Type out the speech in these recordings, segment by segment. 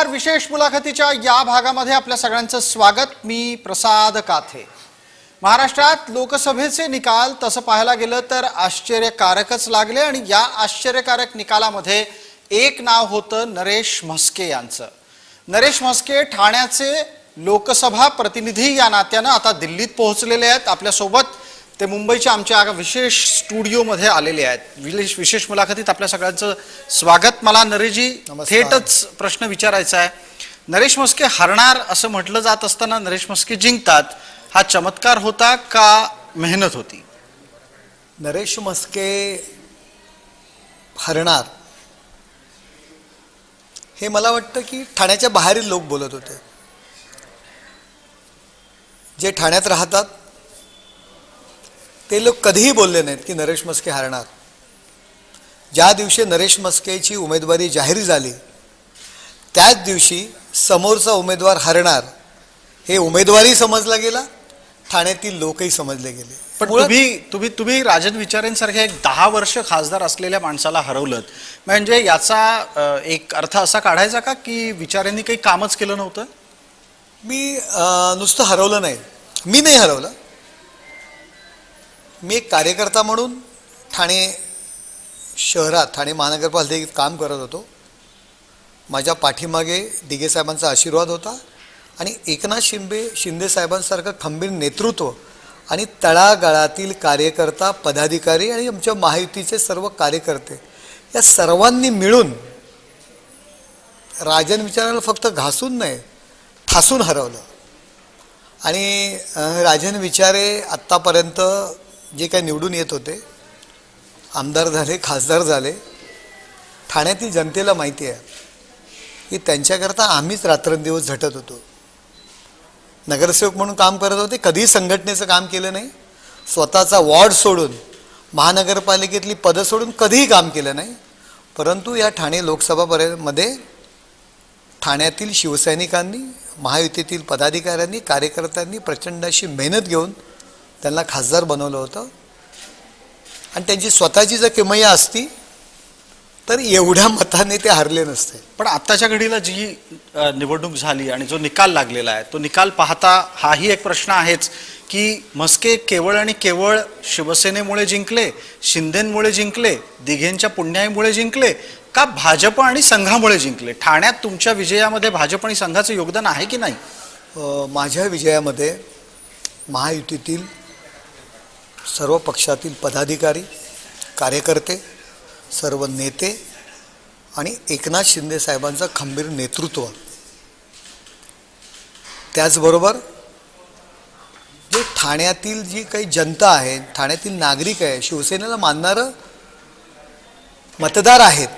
नमस्कार. विशेष मुलाखतीच्या या भागामध्ये आपल्या सगळ्यांचं स्वागत. मी प्रसाद काथे. महाराष्ट्रात लोकसभेचे निकाल तसं पाहायला गेलं तर आश्चर्यकारकच लागले आणि या आश्चर्यकारक निकालामध्ये एक नाव होतं नरेश म्हस्के यांचं. नरेश म्हस्के ठाण्याचे लोकसभा प्रतिनिधी या नात्यानं आता दिल्लीत पोहोचलेले आहेत. आपल्यासोबत ते मुंबईच्या आमच्या विशेष स्टुडिओमध्ये आलेले आहेत. विशेष विशेष मुलाखतीत आपल्या सगळ्यांचं स्वागत. मला नरेशजी. थेटच प्रश्न विचारायचा आहे. नरेश म्हस्के हरणार असं म्हटलं जात असताना नरेश म्हस्के जिंकतात. हा चमत्कार होता का मेहनत होती? नरेश म्हस्के हरणार. हे मला वाटतं की ठाण्याच्या बाहेरील लोक बोलत होते. जे ठाण्यात राहतात ते लोक कधीही बोलले नाहीत की नरेश म्हस्के हरणार. ज्या दिवशी नरेश म्हस्केची उमेदवारी जाहीर झाली त्याच दिवशी समोरचा उमेदवार हरणार हे उमेदवारी समजला गेला ठाण्यातील लोकही समजले गेले. पण तुम्ही तुम्ही तुम्ही राजन विचारेंसारख्या एक दहा वर्ष खासदार असलेल्या माणसाला हरवलं म्हणजे याचा एक अर्थ असा काढायचा का की विचारेंनी काही कामच केलं नव्हतं? मी नुसतं हरवलं नाही. मी नाही हरवलं. मी एक कार्यकर्ता म्हणून ठाणे शहरात ठाणे महानगरपालिकेत काम करत होतो. माझ्या पाठीमागे दिघे साहेबांचा आशीर्वाद होता आणि एकनाथ शिंदे शिंदे साहेबांसारखं खंबीर नेतृत्व आणि तळागाळातील कार्यकर्ता पदाधिकारी आणि आमच्या महायुतीचे सर्व कार्यकर्ते या सर्वांनी मिळून राजन विचाराला फक्त घासून नाही ठासून हरवलं. आणि राजन विचारे आत्तापर्यंत जे काय निवडून येत होते आमदार झाले खासदार झाले ठाण्यातील जनतेला माहिती आहे की त्यांच्याकरता आम्हीच रात्रंदिवस झटत होतो. नगरसेवक म्हणून काम करत होते कधीही संघटनेचं काम केलं नाही. स्वतःचा वॉर्ड सोडून महानगरपालिकेतली पदं सोडून कधीही काम केलं नाही. परंतु या ठाणे लोकसभापर्यंतमध्ये ठाण्यातील शिवसैनिकांनी महायुतीतील पदाधिकाऱ्यांनी कार्यकर्त्यांनी प्रचंड अशी मेहनत घेऊन त्यांना खासदार बनवलं होतं. आणि त्यांची स्वतःची जर किमया असती तर एवढ्या मताने ते हरले नसते. पण आत्ताच्या घडीला जी निवडणूक झाली आणि जो निकाल लागलेला आहे तो निकाल पाहता हाही एक प्रश्न आहेच की म्हस्के केवळ आणि केवळ शिवसेनेमुळे जिंकले शिंदेमुळे जिंकले दिघेंच्या पुण्याईमुळे जिंकले का भाजप आणि संघामुळे जिंकले? ठाण्यात तुमच्या विजयामध्ये भाजप आणि संघाचं योगदान आहे की नाही? माझ्या विजयामध्ये महायुतीतील सर्व पक्षातील पदाधिकारी कार्यकर्ते सर्व नेते आणि एकनाथ शिंदे साहेबांचं खंबीर नेतृत्व. त्याचबरोबर जे ठाण्यातील जी काही जनता आहे ठाण्यातील नागरिक आहे शिवसेनेला मानणारं मतदार आहेत.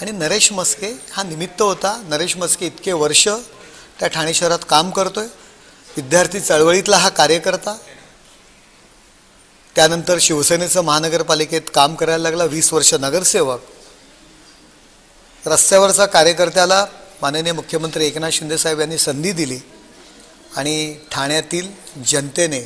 आणि नरेश मस्के हा निमित्त होता. नरेश मस्के इतके वर्ष त्या ठाणे शहरात काम करतोय. विद्यार्थी चळवळीतला हा कार्यकर्ता. त्यानंतर शिवसेनेचं महानगरपालिकेत काम करायला लागला वीस वर्ष नगरसेवक. रस्त्यावरचा कार्यकर्त्याला माननीय मुख्यमंत्री एकनाथ शिंदेसाहेब यांनी संधी दिली आणि ठाण्यातील जनतेने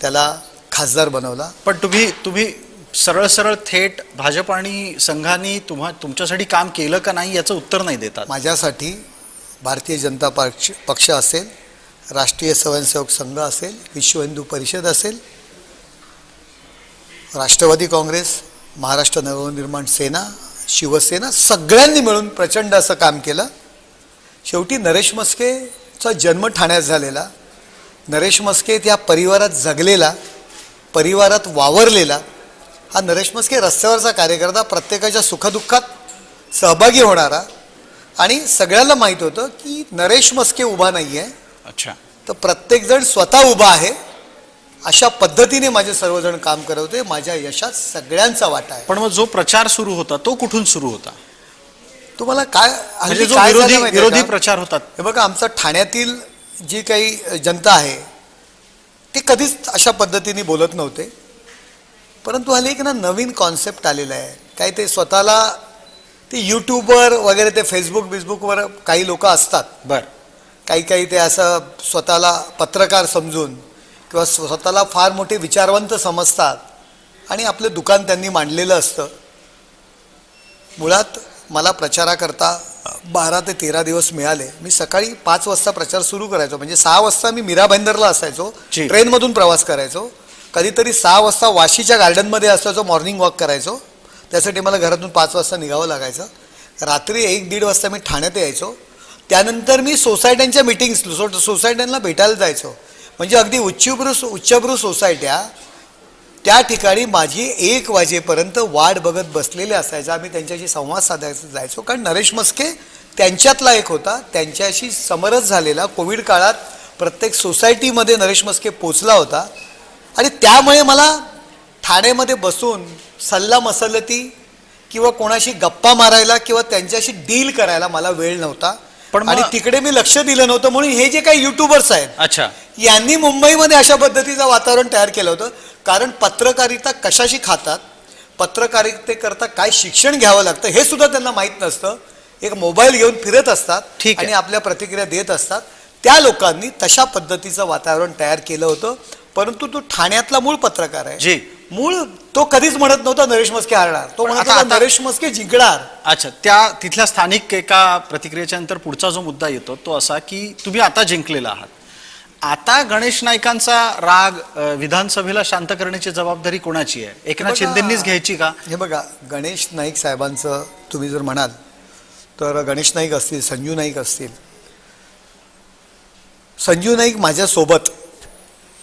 त्याला खासदार बनवला. पण तुम्ही तुम्ही सरळ सरळ थेट भाजप आणि संघाने तुम्हा तुमच्यासाठी काम केलं का नाही याचं उत्तर नाही देतात? माझ्यासाठी भारतीय जनता पक्ष पक्ष असेल राष्ट्रीय स्वयंसेवक संघ असेल विश्व हिंदू परिषद असेल राष्ट्रवादी काँग्रेस महाराष्ट्र नवनिर्माण सेना शिवसेना सगळ्यांनी मिळून प्रचंड असं काम केलं. शेवटी नरेश मस्केचा जन्म ठाण्यात झालेला. नरेश मस्के त्या परिवारात जगलेला परिवारात वावरलेला. हा नरेश मस्के रस्त्यावरचा कार्यकर्ता प्रत्येकाच्या सुखदुःखात सहभागी होणारा. आणि सगळ्यांना माहीत होतं की नरेश मस्के उभा नाही आहे अच्छा. तर प्रत्येकजण स्वतः उभा आहे. अशा पद्धतीने माझे सर्वजण काम करत होते. माझ्या यशात सगळ्यांचा वाटा आहे. पण मग जो प्रचार सुरू होता तो कुठून सुरू होता? तुम्हाला काय म्हणजे जो काय विरोधी झालं विरोधी का? प्रचार होतात हे बघा आमचं ठाण्यातील जी काही जनता आहे ते कधीच अशा पद्धतीने बोलत नव्हते. परंतु हल्ली एक ना नवीन कॉन्सेप्ट आलेला आहे. काय ते स्वतःला ते यूट्यूबवर वगैरे ते फेसबुक बिसबुकवर काही लोक असतात. बर. काही काही ते असं स्वतःला पत्रकार समजून किंवा स्व- स्वतःला फार मोठे विचारवंत समजतात. आणि आपलं दुकान त्यांनी मांडलेलं असतं. मुळात मला प्रचाराकरता बारा ते तेरा दिवस मिळाले. मी सकाळी पाच वाजता प्रचार सुरू करायचो. म्हणजे सहा वाजता मी मीरा भाईंदरला असायचो. ट्रेनमधून प्रवास करायचो. कधीतरी सहा वाजता वाशीच्या गार्डनमध्ये असायचो मॉर्निंग वॉक करायचो. त्यासाठी मला घरातून पाच वाजता निघावं लागायचं. रात्री एक दीड वाजता मी ठाण्यात यायचो. त्यानंतर मी सोसायट्यांच्या मिटिंग्स सो सोसायट्यांना भेटायला जायचो. म्हणजे अगदी उच्चभ्रू उच्चभ्रू सोसायट्या त्या ठिकाणी माझी एक वाजेपर्यंत वाट बघत बसलेले असायचा. आम्ही त्यांच्याशी संवाद साधायचा जायचो. कारण नरेश मस्के त्यांच्यातला एक होता. त्यांच्याशी समरस झालेला कोविड काळात प्रत्येक सोसायटीमध्ये नरेश मस्के पोचला होता. आणि त्यामुळे मला ठाण्यामध्ये बसून सल्ला मसलती किंवा कोणाशी गप्पा मारायला किंवा त्यांच्याशी डील करायला मला वेळ नव्हता. पण आणि तिकडे मी लक्ष दिलं नव्हतं म्हणून हे जे काही युट्यूबर्स आहेत अच्छा. यांनी मुंबईमध्ये अशा पद्धतीचं वातावरण तयार केलं होतं. कारण पत्रकारिता कशाशी खातात पत्रकारितेकरता काय शिक्षण घ्यावं लागतं हे सुद्धा त्यांना माहीत नसतं. एक मोबाईल घेऊन फिरत असतात ठीक. आणि आपल्या प्रतिक्रिया देत असतात. त्या लोकांनी तशा पद्धतीचं वातावरण तयार केलं होतं. परंतु तो ठाण्यातला मूळ पत्रकार आहे. जी. मूळ तो कधीच म्हणत नव्हता नरेश मस्के हारणार. तो पण म्हणत आता- होता आता- नरेश मस्के जिंकणार. अच्छा त्या तिथल्या स्थानिक एका प्रतिक्रियेच्या नंतर पुढचा जो मुद्दा येतो तो असा की तुम्ही आता जिंकलेला आहात. आता गणेश नाईकांचा राग अ, विधानसभेला शांत करण्याची जबाबदारी कोणाची आहे? एकनाथ बघा- शिंदेंनीच घ्यायची का? हे बघा गणेश नाईक साहेबांचं तुम्ही जर म्हणाल तर गणेश नाईक असतील संजू नाईक असतील. संजू नाईक माझ्यासोबत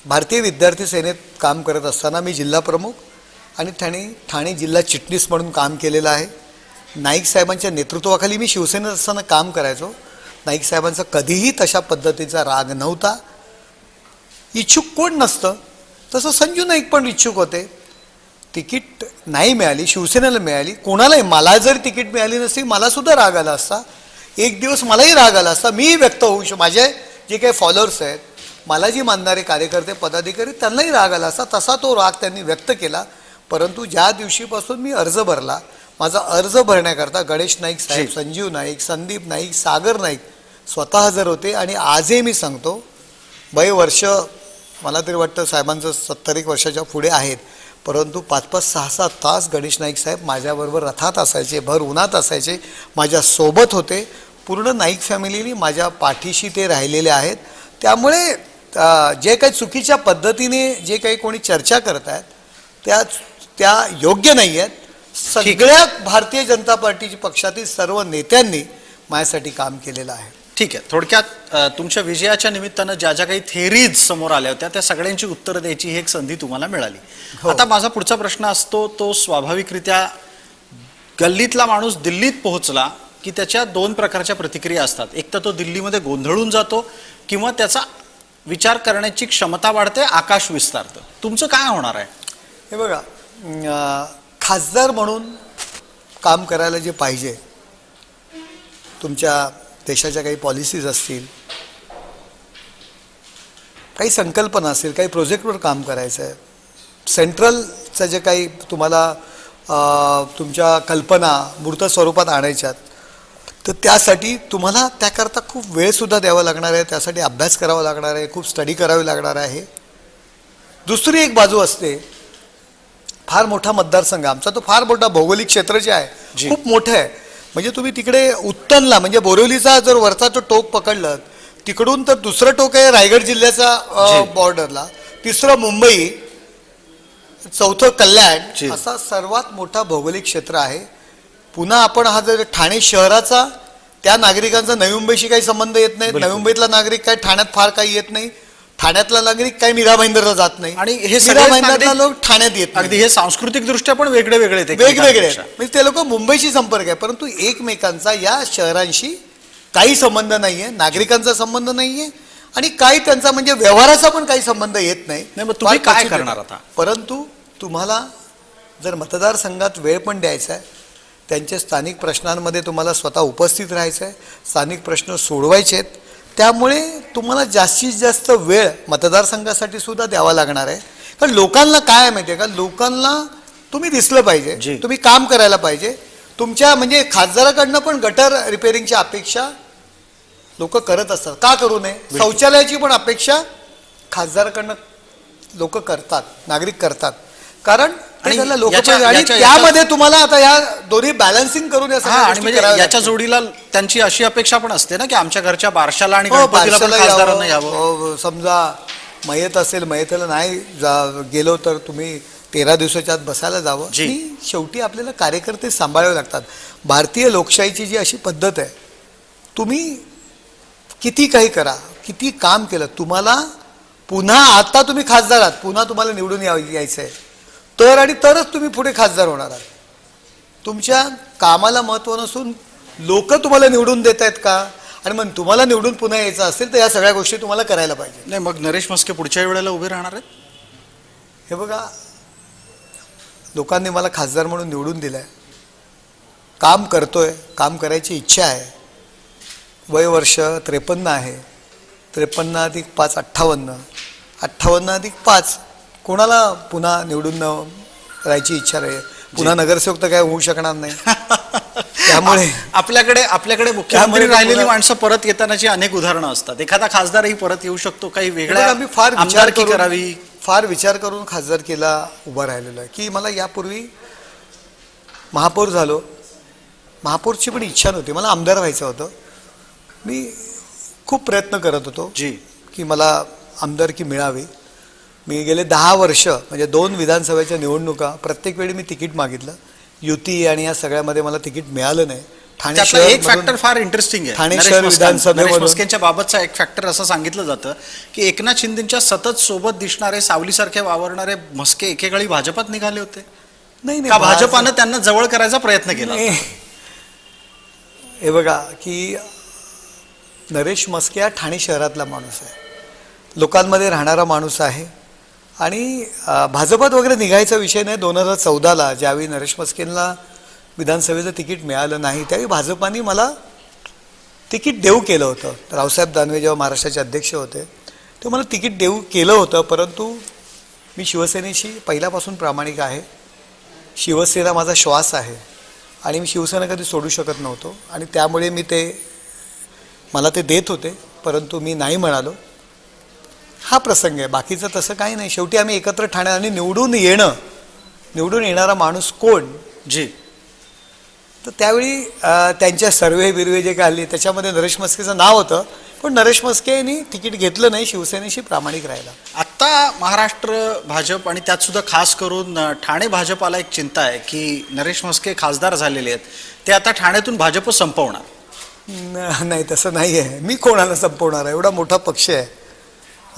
भारतीय विद्यार्थी सेनेत काम करत असताना मी जिल्हा प्रमुख आणि ठाणे ठाणे जिल्हा चिटणीस म्हणून काम केलेलं आहे. नाईक साहेबांच्या नेतृत्वाखाली मी शिवसेनेत असताना काम करायचो. नाईक साहेबांचा कधीही तशा पद्धतीचा राग नव्हता. इच्छुक कोण नसतं तसं संजू नाईक पण इच्छुक होते. तिकीट नाही मिळाली शिवसेनेला मिळाली. कोणालाही मला जर तिकीट मिळाली नसती मलासुद्धा राग आला असता. एक दिवस मलाही राग आला असता. मीही व्यक्त होऊ शकतो माझे जे काही फॉलोअर्स आहेत मला जी मानणारे कार्यकर्ते पदाधिकारी त्यांनाही राग आला असता तसा तो राग त्यांनी व्यक्त केला. परंतु ज्या दिवशीपासून मी अर्ज भरला माझा अर्ज भरण्याकरता गणेश नाईक साहेब. संजीव नाईक संदीप नाईक सागर नाईक स्वतः हजर होते आणि आजही मी सांगतो वय वर्ष मला तरी वाटतं साहेबांचं सत्तर एक वर्षाच्या पुढे आहेत. परंतु पाच पाच सहा सहा तास गणेश नाईक साहेब माझ्याबरोबर रथात असायचे भर उन्हात असायचे माझ्या सोबत होते. पूर्ण नाईक फॅमिलीनी माझ्या पाठीशी ते राहिलेले आहेत. त्यामुळे जे काही चुकीच्या पद्धतीने जे काही कोणी चर्चा करत आहेत त्या त्या योग्य नाही आहेत सगळ्या भारतीय जनता पार्टीची पक्षातील सर्व नेत्यांनी माझ्यासाठी काम केलेलं आहे. ठीक आहे. थोडक्यात तुमच्या विजयाच्या निमित्तानं ज्या ज्या काही थेरीज समोर आल्या होत्या त्या सगळ्यांची उत्तरं द्यायची ही एक संधी तुम्हाला मिळाली. हो. आता माझा पुढचा प्रश्न असतो तो स्वाभाविकरित्या गल्लीतला माणूस दिल्लीत पोहोचला की त्याच्या दोन प्रकारच्या प्रतिक्रिया असतात. एक तर तो दिल्लीमध्ये गोंधळून जातो किंवा त्याचा विचार करण्याची क्षमता वाढते आकाश विस्तारतं. तुमचं काय होणार आहे? हे बघा खासदार म्हणून काम करायला जे पाहिजे तुमच्या देशाच्या काही पॉलिसीज असतील काही संकल्पना असतील काही प्रोजेक्टवर काम करायचं आहे. सेंट्रलचं जे काही तुम्हाला तुमच्या कल्पना मूर्त स्वरूपात आणायच्यात तर त्यासाठी तुम्हाला त्याकरता खूप वेळसुद्धा द्यावा लागणार आहे त्यासाठी अभ्यास करावा लागणार आहे खूप स्टडी करावी लागणार आहे दुसरी एक बाजू असते फार मोठा मतदारसंघ आमचा तो फार मोठा भौगोलिक क्षेत्र जे. आहे खूप मोठं आहे म्हणजे तुम्ही तिकडे उत्तनला म्हणजे बोरिवलीचा जर वरचा तो टोक पकडलं तिकडून तर दुसरं टोक आहे रायगड जिल्ह्याचा. बॉर्डरला तिसरं मुंबई चौथं कल्याण. असा सर्वात मोठा भौगोलिक क्षेत्र आहे पुन्हा आपण हा जर ठाणे शहराचा त्या नागरिकांचा नवी मुंबईशी काही संबंध येत नाही. नवी मुंबईतला नागरिक काय ठाण्यात फार काही येत नाही ठाण्यातला नागरिक काही मीरा भाईंदरला जात नाही आणि हे मीरा भाईंदरला लोक ठाण्यात येत अगदी हे सांस्कृतिक दृष्ट्या पण वेगळे वेगळे वेगवेगळे. म्हणजे ते लोक मुंबईशी संपर्क आहे परंतु एकमेकांचा या शहरांशी काही संबंध नाहीये नागरिकांचा संबंध नाहीये आणि काही त्यांचा म्हणजे व्यवहाराचा पण काही संबंध येत नाही मग तुम्ही काय करणार. आता? परंतु तुम्हाला जर मतदारसंघात वेळ पण द्यायचा आहे त्यांच्या स्थानिक प्रश्नांमध्ये तुम्हाला स्वतः उपस्थित राहायचं आहे स्थानिक प्रश्न सोडवायचे आहेत त्यामुळे तुम्हाला जास्तीत जास्त वेळ मतदारसंघासाठी सुद्धा द्यावा लागणार आहे. कारण लोकांना काय आहे माहिती आहे का? लोकांना तुम्ही दिसलं. पाहिजे तुम्ही काम करायला पाहिजे. तुमच्या म्हणजे खासदाराकडनं पण गटर रिपेअरिंगची अपेक्षा लोक करत असतात. का करू नये? शौचालयाची पण अपेक्षा खासदाराकडनं लोक करतात नागरिक करतात. कारण आणि त्याला याच्या- लोकप्रिय आणि याच्या- त्यामध्ये तुम्हाला आता या दोन्ही बॅलन्सिंग करून या हा सगळ्या आणि गोष्टी म्हणजे कराव्या याच्या लागतील. जोडीला त्यांची अशी अपेक्षा पण असते ना की आमच्या घरच्या बारशाला आणि हो, गणपतीला पण बारशाला खासदारांना यावं, यावं हो, समजा मयत असेल मयतेला नाही जा गेलो तर तुम्ही तेरा दिवसाच्या आत बसायला जावं. जी. आणि शेवटी आपल्याला कार्यकर्ते सांभाळावे लागतात. भारतीय लोकशाहीची जी अशी पद्धत आहे तुम्ही किती काही करा किती काम केलं तुम्हाला पुन्हा आता तुम्ही खासदार आहात पुन्हा तुम्हाला निवडून यावं यायचं आहे तर आणि तरच तुम्ही पुढे खासदार होणार आहात. तुमच्या कामाला महत्त्व नसून लोक तुम्हाला निवडून देत आहेत का? आणि मग तुम्हाला निवडून पुन्हा यायचं असेल तर या सगळ्या गोष्टी तुम्हाला करायला पाहिजे. नाही मग नरेश मस्के पुढच्या वेळेला उभे राहणार आहेत? हे बघा लोकांनी मला खासदार म्हणून निवडून दिलं आहे काम करतोय काम करायची इच्छा आहे. वय वर्ष त्रेपन्न आहे. त्रेपन्न अधिक पाच अठ्ठावन्न. अठ्ठावन्न अधिक पाच. कोणाला पुन्हा निवडून राहायची इच्छा आहे पुन्हा नगरसेवक तर काय होऊ शकणार नाही. त्यामुळे आपल्याकडे आपल्याकडे मुख्यमंत्री राहिलेली माणसं परत येतानाची अनेक उदाहरणं असतात. एखादा खासदारही परत येऊ शकतो. काही वेगळ्या मी फार विचार करावी. फार विचार करून खासदारकीला उभा राहिलेलो आहे. की मला यापूर्वी महापौर झालो. महापौरची पण इच्छा नव्हती. मला आमदार व्हायचं होतं. मी खूप प्रयत्न करत होतो जी. की मला आमदारकी मिळावी. मी गेले दहा वर्ष म्हणजे दोन विधानसभेच्या निवडणुका प्रत्येक वेळी मी तिकीट मागितलं. युती आणि या सगळ्यामध्ये मला तिकीट मिळालं नाही. ठाणे त्यातला एक फॅक्टर फार इंटरेस्टिंग आहे. ठाणे शहर मस्केंच्या बाबतचा एक फॅक्टर असं सांगितलं जातं की एकनाथ शिंदेच्या सतत सोबत दिसणारे सावलीसारखे वावरणारे मस्के एकेकाळी भाजपात निघाले होते. नाही भाज- भाजपानं त्यांना जवळ करायचा प्रयत्न केला? नाही. हे बघा की नरेश मस्के हा ठाणे शहरातला माणूस आहे. लोकांमध्ये राहणारा माणूस आहे. आणि भाजपात वगैरे निघायचा विषय नाही. दोन हजार चौदाला ज्यावेळी नरेश मस्केनला विधानसभेचं तिकीट मिळालं नाही त्यावेळी भाजपाने मला तिकीट देऊ केलं होतं. रावसाहेब दानवे जेव्हा महाराष्ट्राचे अध्यक्ष होते तेव्हा मला तिकीट देऊ केलं होतं. परंतु मी शिवसेनेशी पहिल्यापासून प्रामाणिक आहे. शिवसेना माझा श्वास आहे आणि मी शिवसेना कधी सोडू शकत नव्हतो. आणि त्यामुळे मी ते मला ते देत होते. परंतु मी नाही म्हणालो. हा प्रसंग आहे. बाकीचं तसं काही नाही. शेवटी आम्ही एकत्र ठाणे आणि निवडून येणं निवडून येणारा माणूस कोण? जी. तर त्यावेळी त्यांच्या सर्वे बिर्वे जे काय आले त्याच्यामध्ये नरेश मस्केचं नाव होतं. पण नरेश मस्के यांनी तिकीट घेतलं नाही शिवसेनेशी प्रामाणिक राहिला. आत्ता महाराष्ट्र भाजप आणि त्यात सुद्धा खास करून ठाणे भाजपाला एक चिंता आहे की नरेश मस्के खासदार झालेले आहेत. ते आता ठाण्यातून भाजप संपवणार. नाही तसं नाही आहे मी कोणाला संपवणार आहे? एवढा मोठा पक्ष आहे.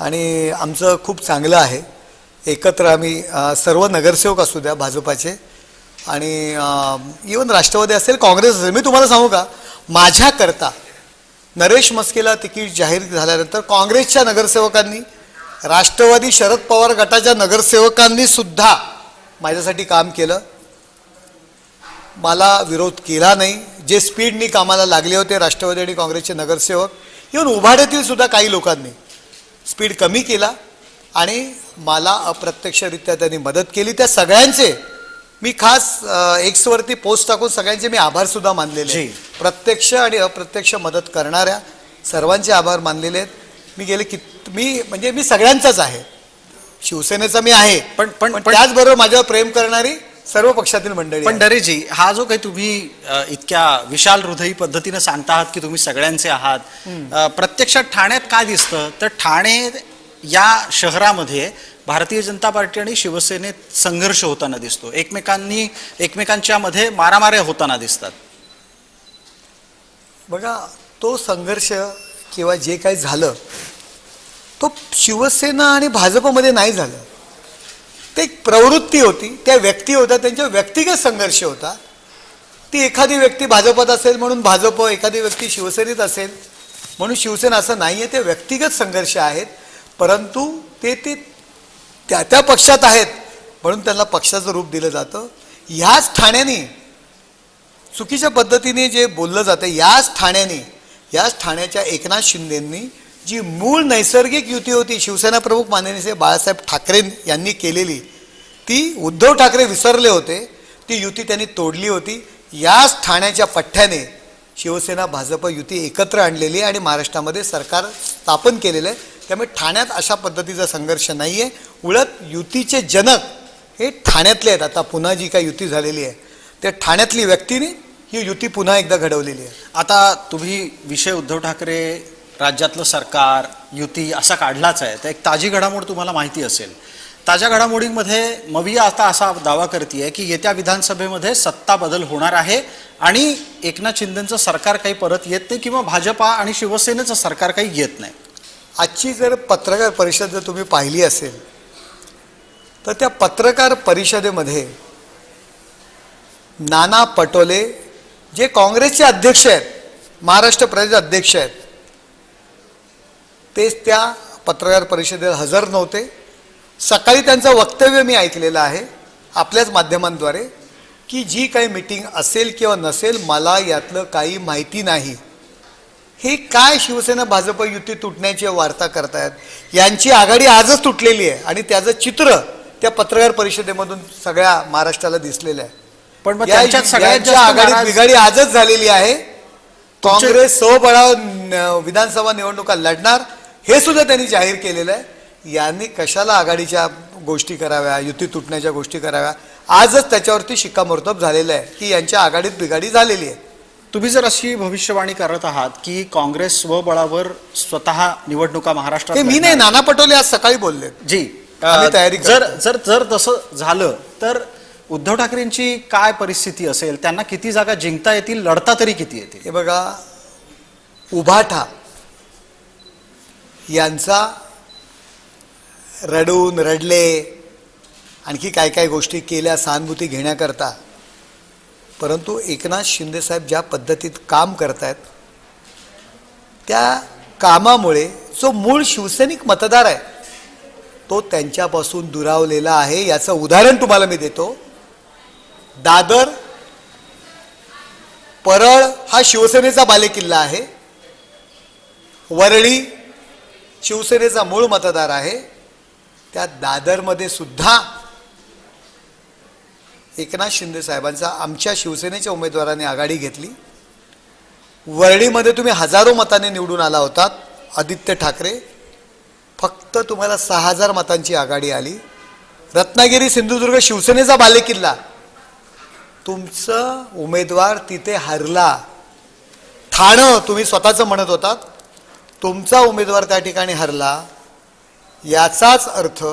आणि आमचं खूप चांगलं आहे. एकत्र आम्ही सर्व नगरसेवक असू द्या भाजपाचे. आणि इवन राष्ट्रवादी असेल काँग्रेस असेल मी तुम्हाला सांगू का? माझ्याकरता नरेश मस्केला तिकीट जाहीर झाल्यानंतर काँग्रेसच्या नगरसेवकांनी राष्ट्रवादी शरद पवार गटाच्या नगरसेवकांनी सुद्धा माझ्यासाठी काम केलं. मला विरोध केला नाही. जे स्पीडनी कामाला लागले होते राष्ट्रवादी आणि काँग्रेसचे नगरसेवक इव्हन उभाड्यातील सुद्धा काही लोकांनी. स्पीड कमी केला आणि मला अप्रत्यक्षरित्या त्यांनी मदत केली. त्या सगळ्यांचे मी खास एक्सवरती पोस्ट टाकून सगळ्यांचे मी आभार सुद्धा मानलेले. प्रत्यक्ष आणि अप्रत्यक्ष मदत करणाऱ्या सर्वांचे आभार मानलेले आहेत. मी गेले कित मी म्हणजे मी सगळ्यांचाच आहे. शिवसेनेचा मी आहे. पण पण त्याचबरोबर माझ्यावर प्रेम करणारी सर्व पक्षातील मंडळी पण. डरेजी हा जो काही तुम्ही अ, इतक्या विशाल हृदयी पद्धतीनं सांगता आहात की तुम्ही सगळ्यांचे आहात अ, प्रत्यक्षात ठाण्यात काय दिसतं? तर ठाणे या शहरामध्ये भारतीय जनता पार्टी आणि शिवसेनेत संघर्ष होताना दिसतो. एकमेकांनी एकमेकांच्या मध्ये मारामाऱ्या होताना दिसतात. बघा तो संघर्ष किंवा जे काही झालं तो शिवसेना आणि भाजपमध्ये नाही झालं. ते एक प्रवृत्ती होती त्या व्यक्ती होत्या त्यांच्या व्यक्तिगत संघर्ष होता. ती एखादी व्यक्ती भाजपात असेल म्हणून भाजप एखादी व्यक्ती शिवसेनेत असेल म्हणून शिवसेना असं नाही आहे ते व्यक्तिगत संघर्ष आहेत. परंतु ते ते त्या त्या पक्षात आहेत म्हणून त्यांना पक्षाचं रूप दिलं जातं. ह्याच ठाण्याने चुकीच्या पद्धतीने जे बोललं जातं याच ठाण्याने याच ठाण्याच्या एकनाथ शिंदेंनी जी मूळ नैसर्गिक युती होती शिवसेना प्रमुख माननीय बाळासाहेब ठाकरे यांनी केलेली ती उद्धव ठाकरे विसरले होते ती युती त्यांनी तोडली होती. याच ठाण्याच्या पठ्ठ्याने शिवसेना भाजप युती एकत्र आणलेली आहे आणि महाराष्ट्रामध्ये सरकार स्थापन केलेलं आहे. त्यामुळे ठाण्यात अशा पद्धतीचा संघर्ष नाही आहे उलट युतीचे जनक हे ठाण्यातले आहेत. आता पुन्हा जी काही युती झालेली आहे त्या ठाण्यातली व्यक्तीने ही युती पुन्हा एकदा घडवलेली आहे. आता तुम्ही विषय उद्धव ठाकरे राज्यातलं सरकार युती असा काढलाच आहे. तर एक ताजी घडामोड तुम्हाला माहिती असेल. ताज्या घडामोडींमध्ये मविया आता असा दावा करते की येत्या विधानसभेमध्ये सत्ता बदल होणार आहे आणि एकनाथ शिंदेचं सरकार काही परत येत नाही किंवा भाजपा आणि शिवसेनेचं सरकार काही येत नाही. आजची जर पत्रकार परिषद जर तुम्ही पाहिली असेल तर त्या पत्रकार परिषदेमध्ये नाना पटोले जे काँग्रेसचे अध्यक्ष आहेत महाराष्ट्र प्रदेश अध्यक्ष आहेत तेच त्या पत्रकार परिषदेला हजर नव्हते. सकाळी त्यांचं वक्तव्य मी ऐकलेलं आहे आपल्याच माध्यमांद्वारे की जी काही मिटिंग असेल किंवा नसेल मला यातलं काही माहिती नाही. हे काय शिवसेना भाजप युती तुटण्याची वार्ता करतायत? यांची आघाडी आजच तुटलेली आहे आणि त्याचं चित्र त्या पत्रकार परिषदेमधून सगळ्या महाराष्ट्राला दिसलेलं आहे. पण मग या- त्यांच्यात सगळ्यात यांच्या जास्त आघाडीत नाराज- बिघाडी आजच झालेली आहे. काँग्रेस स्वबळावर विधानसभा निवडणुका लढणार हे सुद्धा त्यांनी जाहीर केलेलं आहे. यांनी कशाला आघाडीच्या गोष्टी कराव्या युती तुटण्याच्या गोष्टी कराव्या? आजच त्याच्यावरती शिक्कामोर्तब झालेलं आहे की यांच्या आघाडीत बिघाडी झालेली आहे. तुम्ही जर अशी भविष्यवाणी करत आहात की काँग्रेस स्वबळावर स्वतः निवडणुका महाराष्ट्रात मी नाही नाना पटोले आज सकाळी बोलले. जी. तयारी जर. जर जर तसं झालं तर उद्धव ठाकरेंची काय परिस्थिती असेल त्यांना किती जागा जिंकता येतील लढता तरी किती येतील? हे बघा उभाठा. यांचा रडून रडले आणखी काय काय गोष्टी केल्या सहानुभूती घेण्याकरता. परंतु एकनाथ शिंदेसाहेब ज्या पद्धतीत काम करतायत त्या कामामुळे जो मूळ शिवसैनिक मतदार आहे तो त्यांच्यापासून दुरावलेला आहे. याचं उदाहरण तुम्हाला मी देतो. दादर परळ हा शिवसेनेचा बालेकिल्ला आहे. वरळी शिवसेनेचा मूळ मतदार आहे. त्या दादरमध्ये सुद्धा एकनाथ शिंदे साहेबांचा आमच्या शिवसेनेच्या उमेदवाराने आघाडी घेतली. वरळीमध्ये तुम्ही हजारो मताने निवडून आला होतात आदित्य ठाकरे. फक्त तुम्हाला सहा हजार मतांची आघाडी आली. रत्नागिरी सिंधुदुर्ग शिवसेनेचा बालेकिल्ला. तुमचं उमेदवार तिथे हरला. ठाणं तुम्ही स्वतःचं म्हणत होतात. तुमचा उमेदवार त्या ठिकाणी हरला याचाच अर्थ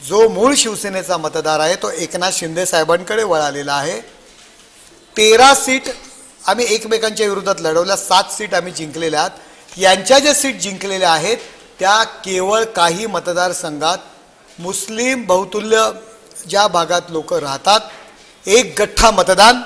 जो मूळ शिवसेनेचा मतदार आहे तो एकनाथ शिंदे साहेबांकडे वळालेला आहे. तेरा सीट आम्ही एकमेकांच्या विरोधात लढवल्या सात सीट आम्ही जिंकलेल्या आहात. यांच्या ज्या सीट जिंकलेल्या आहेत त्या केवळ काही मतदारसंघात मुस्लिम बहुतुल्य ज्या भागात लोक राहतात एक गठ्ठा मतदान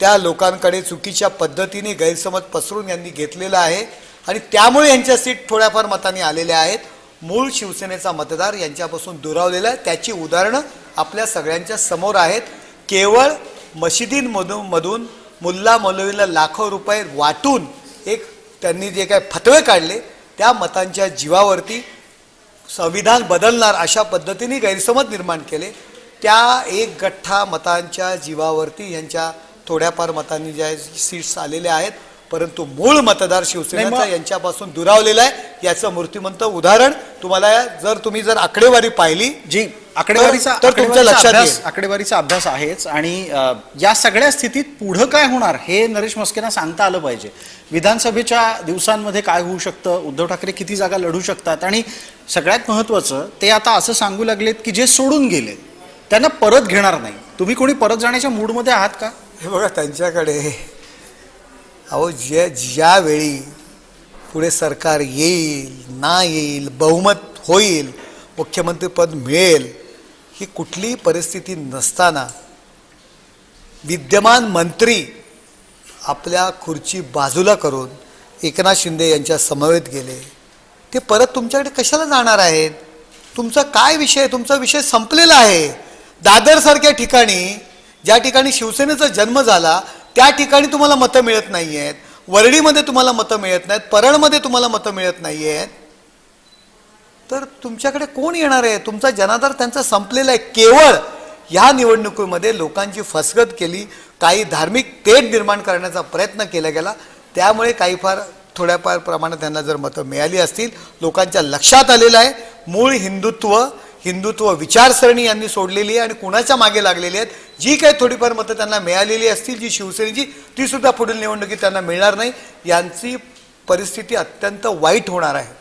त्या लोकांकडे चुकीच्या पद्धतीने गैरसमज पसरून यांनी घेतलेलं आहे. आणि त्यामुळे यांच्या सीट थोड्याफार मताने आलेल्या आहेत. मूळ शिवसेनेचा मतदार यांच्यापासून दुरावलेला आहे. त्याची उदाहरणं आपल्या सगळ्यांच्या समोर आहेत. केवळ मशिदींमधून मधून मुल्ला मौलवीला लाखो रुपये वाटून एक त्यांनी जे काय फतवे काढले त्या मतांच्या जीवावरती संविधान बदलणार अशा पद्धतीने गैरसमज निर्माण केले. त्या एक गठ्ठा मतांच्या जीवावरती यांच्या थोड्याफार मतांनी ज्या सीट्स आलेल्या आहेत परंतु मूळ मतदार शिवसेनेचा यांच्यापासून दुरावलेला आहे. याचं मूर्तिमंत उदाहरण तुम्हाला जर तुम्ही जर आकडेवारी पाहिली जी आकडेवारीचा तर- तुमच्या लक्षात. आकडेवारीचा अभ्यास आहेच आणि या सगळ्या स्थितीत पुढं काय होणार हे नरेश मस्केना सांगता आलं पाहिजे. विधानसभेच्या दिवसांमध्ये काय होऊ शकतं? उद्धव ठाकरे किती जागा लढू शकतात? आणि सगळ्यात महत्त्वाचं ते आता असं सांगू लागलेत की जे सोडून गेले त्यांना परत घेणार नाही. तुम्ही कोणी परत जाण्याच्या मूडमध्ये आहात का? हे बघा त्यांच्याकडे अहो ज्या ज्यावेळी पुढे सरकार येईल ना येईल बहुमत होईल मुख्यमंत्रीपद मिळेल ही कुठलीही परिस्थिती नसताना विद्यमान मंत्री आपल्या खुर्ची बाजूला करून एकनाथ शिंदे यांच्या समवेत गेले. ते परत तुमच्याकडे कशाला जाणार आहेत? तुमचा काय विषय? तुमचा विषय संपलेला आहे. दादरसारख्या ठिकाणी ज्या ठिकाणी शिवसेनेचा जन्म झाला त्या ठिकाणी तुम्हाला मतं मिळत नाही आहेत वरळीमध्ये तुम्हाला मतं मिळत नाहीत. परळमध्ये तुम्हाला मतं मिळत नाही आहेत तर तुमच्याकडे कोण येणार आहे? तुमचा जनाधार त्यांचा संपलेला आहे. केवळ ह्या निवडणुकीमध्ये लोकांची फसगत केली. काही धार्मिक तेढ निर्माण करण्याचा प्रयत्न केला गेला. त्यामुळे काही फार थोड्याफार प्रमाणात त्यांना जर मतं मिळाली असतील लोकांच्या लक्षात आलेलं आहे. मूळ हिंदुत्व हिंदुत्व विचारसरणी यांनी सोडलेली आहे आणि कुणाच्या मागे लागलेली आहेत? जी काही थोडीफार मतं त्यांना मिळालेली असतील जी शिवसेनेची ती सुद्धा पुढील निवडणुकीत त्यांना मिळणार नाही. यांची परिस्थिती अत्यंत वाईट होणार आहे.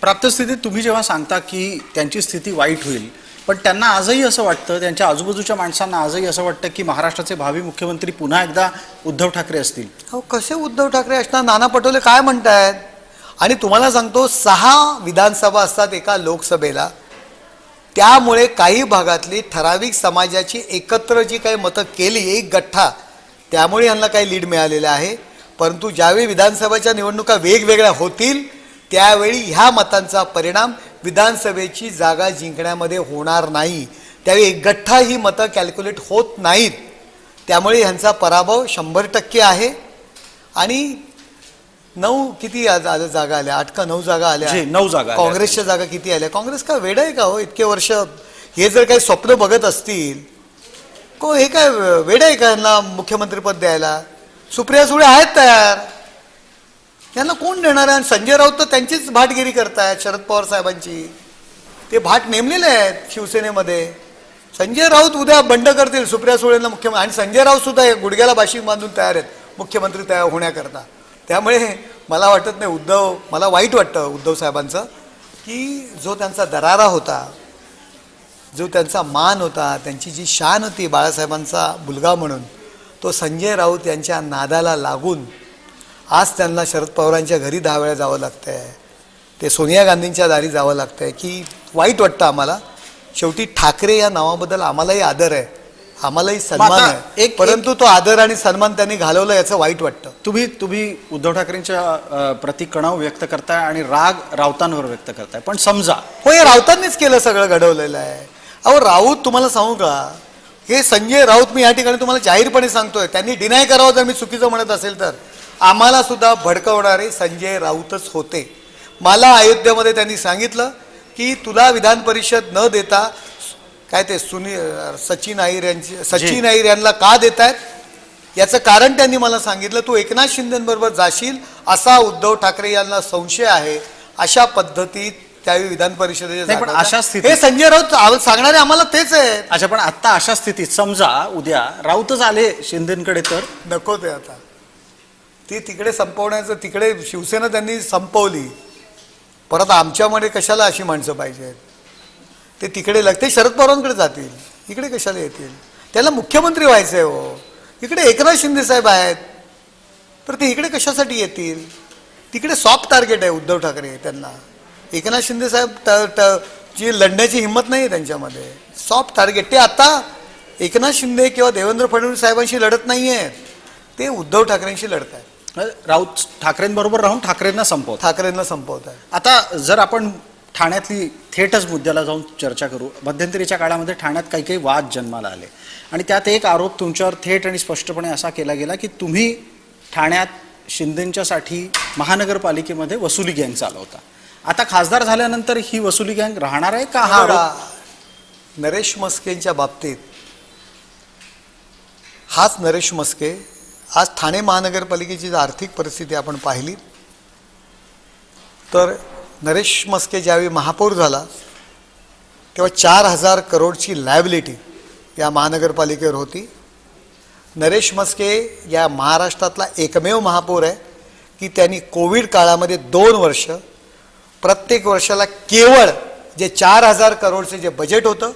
प्राप्त स्थितीत तुम्ही जेव्हा सांगता की त्यांची स्थिती वाईट होईल पण त्यांना आजही असं वाटतं त्यांच्या आजूबाजूच्या माणसांना आजही असं वाटतं की महाराष्ट्राचे भावी मुख्यमंत्री पुन्हा एकदा उद्धव ठाकरे असतील. अहो कसे उद्धव ठाकरे असणार? नाना पटोले काय म्हणतायत? आणि तुम्हाला सांगतो सहा विधानसभा असतात एका लोकसभेला. त्यामुळे काही भागातली ठराविक समाजाची एकत्र जी काही मतं केली एक गठ्ठा त्यामुळे यांना काही लीड मिळालेलं आहे. परंतु ज्यावेळी विधानसभेच्या निवडणुका वेगवेगळ्या होतील त्यावेळी ह्या मतांचा परिणाम विधानसभेची जागा जिंकण्यामध्ये होणार नाही. त्यावेळी एक गठ्ठा ही मतं कॅल्क्युलेट होत नाहीत. त्यामुळे ह्यांचा पराभव शंभर टक्के आहे. आणि नऊ किती आज- आज जागा आल्या? आठ का नऊ जागा आल्या? जी, नऊ जागा आल्या. काँग्रेसच्या जागा किती आल्या? काँग्रेस का वेड आहे का हो? इतके वर्ष हे जर काही स्वप्न बघत असतील को हे काय वेड आहे का यांना मुख्यमंत्रीपद द्यायला? सुप्रिया सुळे आहेत तयार. यांना कोण देणार आहे? आणि संजय राऊत तर त्यांचीच भाटगिरी करतायत शरद पवार साहेबांची. ते भाट नेमलेले आहेत शिवसेनेमध्ये. संजय राऊत उद्या बंड करतील सुप्रिया सुळेंना मुख्यमंत्री आणि संजय राऊत सुद्धा हे गुडघ्याला बाशिंग बांधून तयार आहेत मुख्यमंत्री तयार होण्याकरता. त्यामुळे मला वाटत नाही उद्धव मला वाईट वाटतं उद्धव साहेबांचं की जो त्यांचा दरारा होता जो त्यांचा मान होता त्यांची जी शान होती बाळासाहेबांचा मुलगा म्हणून तो संजय राऊत यांच्या नादाला लागून आज त्यांना शरद पवारांच्या घरी दहा वेळा जावं लागतं आहे ते सोनिया गांधींच्या दारी जावं लागतं आहे की वाईट वाटतं आम्हाला. शेवटी ठाकरे या नावाबद्दल आम्हालाही आदर आहे. आम्हालाही सन्मान आता आहे. एक- परंतु तो आदर आणि सन्मान त्यांनी घालवलं याचं वाईट वाटतं. तुम्ही तुम्ही उद्धव ठाकरेंच्या अ, प्रति कणाव व्यक्त करताय आणि राग राऊतांवर व्यक्त करताय. पण समजा हो हे राऊतांनीच केलं सगळं घडवलेलं आहे. अहो राऊत तुम्हाला सांगू का? हे संजय राऊत मी या ठिकाणी तुम्हाला जाहीरपणे सांगतोय. त्यांनी डिनाय करावं जर मी चुकीचं म्हणत असेल तर. आम्हाला सुद्धा भडकवणारे संजय राऊतच होते. मला अयोध्येमध्ये त्यांनी सांगितलं की तुला विधान परिषद न देता काय ते सुनी सचिन आईर यांची सचिन आईर यांना का देत आहेत याचं कारण त्यांनी मला सांगितलं तू एकनाथ शिंदेबरोबर जाशील असा उद्धव ठाकरे यांना संशय आहे. अशा पद्धतीत त्यावेळी विधान परिषदेच्या जागा अशा हे संजय राऊत सांगणारे आम्हाला तेच आहे. अच्छा पण आता अशा स्थितीत समजा उद्या राऊतच आले शिंदेकडे तर? नको ते आता. ती तिकडे संपवण्याचं तिकडे शिवसेना त्यांनी संपवली. परत आमच्यामध्ये कशाला अशी माणसं पाहिजेत? ते तिकडे लग ते शरद पवारांकडे जातील. इकडे कशाला येतील? त्याला मुख्यमंत्री व्हायचं आहे हो. इकडे एकनाथ शिंदे साहेब आहेत. तर ते इकडे कशासाठी येतील? तिकडे सॉफ्ट टार्गेट आहे उद्धव ठाकरे त्यांना. एकनाथ शिंदे साहेब जी लढण्याची हिंमत नाही आहे त्यांच्यामध्ये. सॉफ्ट टार्गेट ते आता एकनाथ शिंदे किंवा देवेंद्र फडणवीस साहेबांशी लढत नाही आहेत ते उद्धव ठाकरेंशी लढत आहेत राऊत ठाकरेंबरोबर राहून ठाकरेंना संपवत ठाकरेंना संपवत आहेत आता जर आपण ठाण्यातली थेटच मुद्द्याला जाऊन चर्चा करू. मध्यंतरीच्या काळामध्ये ठाण्यात काही काही वाद जन्माला आले. आणि त्यात एक आरोप तुमच्यावर थेट आणि स्पष्टपणे असा केला गेला की तुम्ही ठाण्यात शिंदेंच्यासाठी महानगरपालिकेमध्ये वसुली गँग चालवता. आता खासदार झाल्यानंतर ही वसुली गँग राहणार आहे का हा नरेश मस्केंच्या बाबतीत हाच नरेश मस्के आज ठाणे महानगरपालिकेची जर आर्थिक परिस्थिती आपण पाहिली. तर नरेश मस्के ज्यावेळी महापौर झाला तेव्हा चार हजार करोडची लायबिलिटी या महानगरपालिकेवर होती. नरेश मस्के या महाराष्ट्रातला एकमेव महापौर आहे की त्यांनी कोविड काळामध्ये दोन वर्ष प्रत्येक वर्षाला केवळ जे चार हजार करोडचे जे बजेट होतं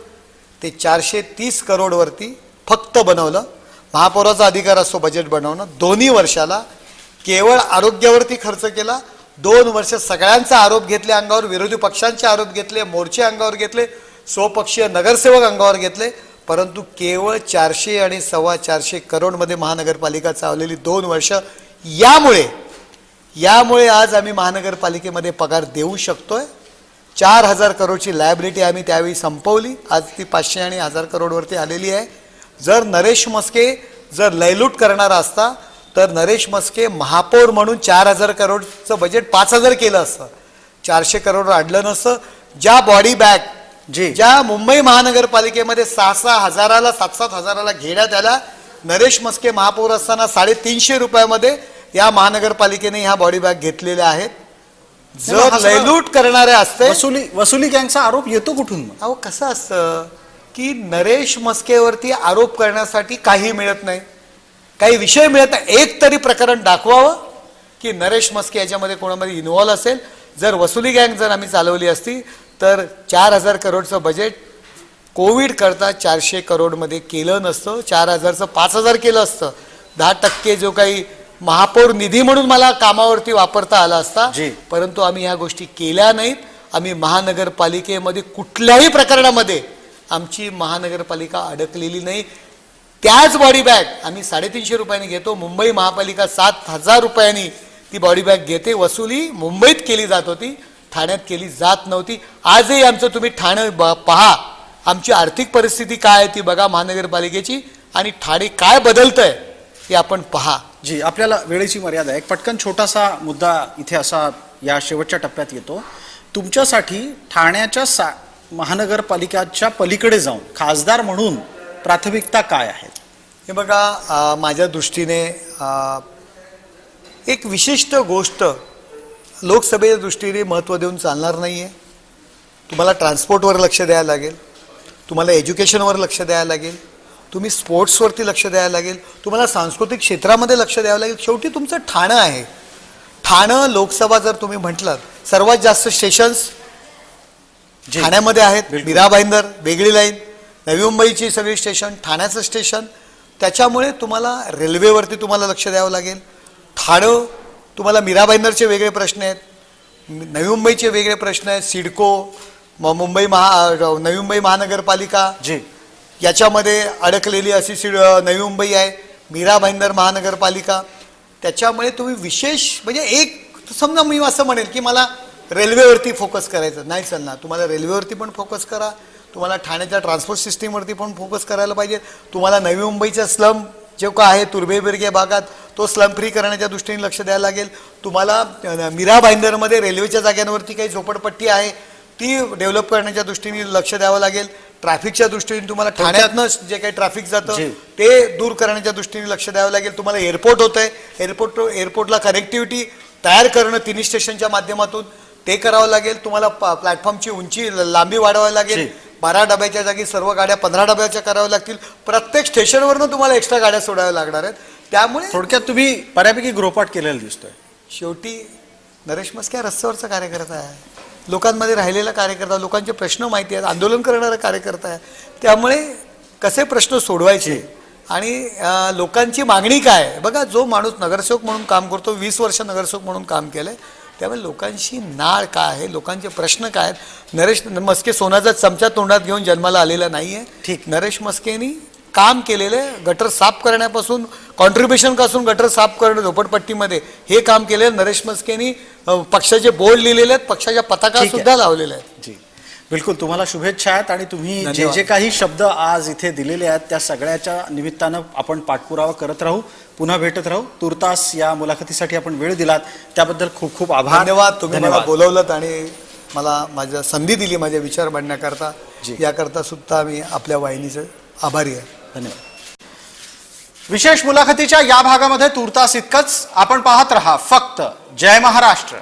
ते चारशे तीस करोडवरती फक्त बनवलं. महापौराचा अधिकार असतो बजेट बनवणं. दोन्ही वर्षाला केवळ आरोग्यावरती खर्च केला दोन वर्ष सगळ्यांचा आरोप घेतले अंगावर विरोधी पक्षांचे आरोप घेतले मोर्चे अंगावर घेतले स्वपक्षीय नगरसेवक अंगावर घेतले. परंतु केवळ चारशे आणि सव्वा चारशे करोडमध्ये महानगरपालिका चावलेली दोन वर्ष यामुळे यामुळे आज आम्ही महानगरपालिकेमध्ये पगार देऊ शकतोय. चार हजार करोडची लायबिलिटी आम्ही त्यावेळी संपवली. आज ती पाचशे आणि हजार करोडवरती आलेली आहे. जर नरेश मस्के जर लयलूट करणारा असता तर नरेश मस्के महापौर म्हणून चार हजार करोडचं बजेट पाच हजार केलं असतं. चारशे करोड आणलं नसतं. ज्या बॉडी बॅग जी. ज्या मुंबई महानगरपालिकेमध्ये सहा सहा हजाराला सात सात हजाराला घेण्यात आला नरेश मस्के महापौर असताना साडेतीनशे रुपयामध्ये या महानगरपालिकेने ह्या बॉडी बॅग घेतलेल्या आहेत. जर लयलूट करणारे असते वसुली वसुली गँगचा आरोप येतो कुठून? अहो कसं असतं की नरेश मस्केवरती आरोप करण्यासाठी काही मिळत नाही. काही विषय मिळत नाही. एक तरी प्रकरण दाखवावं की नरेश मस्के याच्यामध्ये कोणामध्ये इन्व्हॉल्व असेल. जर वसुली गँग जर आम्ही चालवली असती तर चार हजार करोडचं बजेट कोविड करता चारशे करोडमध्ये केलं नसतं. चार हजारचं पाच हजार केलं असतं. दहा टक्के जो काही महापौर निधी म्हणून मला कामावरती वापरता आला असता. परंतु आम्ही ह्या गोष्टी केल्या नाहीत. आम्ही महानगरपालिकेमध्ये कुठल्याही प्रकरणामध्ये आमची महानगरपालिका अडकलेली नाही. त्याच बॉडी बॅग आम्ही साडेतीनशे रुपयांनी घेतो. मुंबई महापालिका सात हजार रुपयांनी ती बॉडी बॅग घेते. वसुली मुंबईत केली जात होती. ठाण्यात केली जात नव्हती. आजही आमचं तुम्ही ठाणं ब- पहा. आमची आर्थिक परिस्थिती काय आहे ती बघा महानगरपालिकेची. आणि ठाणे काय बदलतं आहे हे आपण पहा. जी आपल्याला वेळेची मर्यादा आहे. एक पटकन छोटासा मुद्दा इथे असा या शेवटच्या टप्प्यात येतो. तुमच्यासाठी ठाण्याच्या सा महानगरपालिकाच्या पलीकडे जाऊन खासदार म्हणून प्राथमिकता काय आहेत हे बघा माझ्या दृष्टीने एक विशिष्ट गोष्ट लोकसभेच्या दृष्टीने महत्त्व देऊन चालणार नाही आहे तुम्हाला ट्रान्सपोर्टवर लक्ष द्यायला लागेल तुम्हाला एज्युकेशनवर लक्ष द्यायला लागेल तुम्ही स्पोर्ट्सवरती लक्ष द्यायला लागेल तुम्हाला सांस्कृतिक क्षेत्रामध्ये लक्ष द्यावं लागेल. शेवटी तुमचं ठाणं आहे. ठाणं लोकसभा जर तुम्ही म्हटलं सर्वात जास्त स्टेशन्स. ठाण्यामध्ये आहेत. मीरा भाईंदर वेगळी लाईन. नवी मुंबईची सगळी स्टेशन ठाण्याचं स्टेशन त्याच्यामुळे तुम्हाला रेल्वेवरती तुम्हाला लक्ष द्यावं लागेल. ठाणं तुम्हाला मीरा भाईंदरचे वेगळे प्रश्न आहेत. नवी मुंबईचे वेगळे प्रश्न आहेत. सिडको म- मुंबई महा नवी मुंबई महानगरपालिका. जी. याच्यामध्ये अडकलेली अशी सिड नवी मुंबई आहे. मीरा भाईंदर महानगरपालिका. त्याच्यामुळे तुम्ही विशेष म्हणजे एक समजा मी असं म्हणेल की मला रेल्वेवरती फोकस करायचं. नाही चालणार. तुम्हाला रेल्वेवरती पण फोकस करा. तुम्हाला ठाण्याच्या ट्रान्सपोर्ट सिस्टीमवरती पण फोकस करायला पाहिजे. तुम्हाला नवी मुंबईचा स्लम जो का आहे तुर्भेबिर्गे भागात तो स्लम फ्री करण्याच्या दृष्टीने लक्ष द्यायला लागेल. तुम्हाला मीरा भाईंदरमध्ये रेल्वेच्या जाग्यांवरती काही झोपडपट्टी आहे ती डेव्हलप करण्याच्या दृष्टीने लक्ष द्यावं लागेल. ट्रॅफिकच्या दृष्टीने तुम्हाला ठाण्यातनं जे काही ट्रॅफिक जातं. ते दूर करण्याच्या दृष्टीने लक्ष द्यावं लागेल. तुम्हाला एअरपोर्ट होतं आहे एअरपोर्ट एअरपोर्टला कनेक्टिव्हिटी तयार करणं तिन्ही स्टेशनच्या माध्यमातून ते करावं लागेल. तुम्हाला प्लॅटफॉर्मची उंची लांबी वाढवावी लागेल. बारा डब्याच्या जागी सर्व गाड्या पंधरा डब्याच्या कराव्या लागतील. प्रत्येक स्टेशनवरनं तुम्हाला एक्स्ट्रा गाड्या सोडाव्या लागणार आहेत. त्यामुळे थोडक्यात तुम्ही बऱ्यापैकी गृहपाठ केलेला दिसतोय. शेवटी नरेश मस्के हा रस्त्यावरचा कार्यकर्ता आहे. लोकांमध्ये राहिलेला कार्यकर्ता लोकांचे प्रश्न माहिती आहेत आंदोलन करणारा कार्यकर्ता आहे. त्यामुळे कसे प्रश्न सोडवायचे आणि लोकांची मागणी काय? बघा जो माणूस नगरसेवक म्हणून काम करतो वीस वर्ष नगरसेवक म्हणून काम केलंय त्यामुळे लोकांशी नाळ काय आहे लोकांचे प्रश्न काय आहेत नरेश मस्के सोनाचा चमचा तोंडात घेऊन जन्माला आलेला नाही आहे ठीक. नरेश मस्केनी काम केलेलं गटर साफ करण्यापासून कॉन्ट्रीब्युशनपासून गटर साफ करणं झोपडपट्टीमध्ये हे काम केलेलं नरेश मस्केनी पक्षाचे बोर्ड लिहिलेले आहेत पक्षाच्या पताका. सुद्धा लावलेल्या आहेत जी बिलकुल तुम्हाला शुभेच्छा आहेत आणि तुम्ही जे. जे काही शब्द आज इथे दिलेले आहेत त्या सगळ्याच्या निमित्तानं आपण पाठपुरावा करत राहू पुन्हा भेटत राहू. तुर्तास या मुलाखतीसाठी आपण वेळ दिलात. त्याबद्दल खूप खूप आभार. धन्यवाद. तुम्ही मला बोलवलं आणि मला माझ्या संधी दिली माझे विचार मांडण्याकरता. याकरता सुद्धा मी आपल्या वाहिनीचं आभारी आहे. धन्यवाद. विशेष मुलाखतीच्या या भागामध्ये तुर्तास इतकंच आपण पाहत रहा. फक्त जय महाराष्ट्र.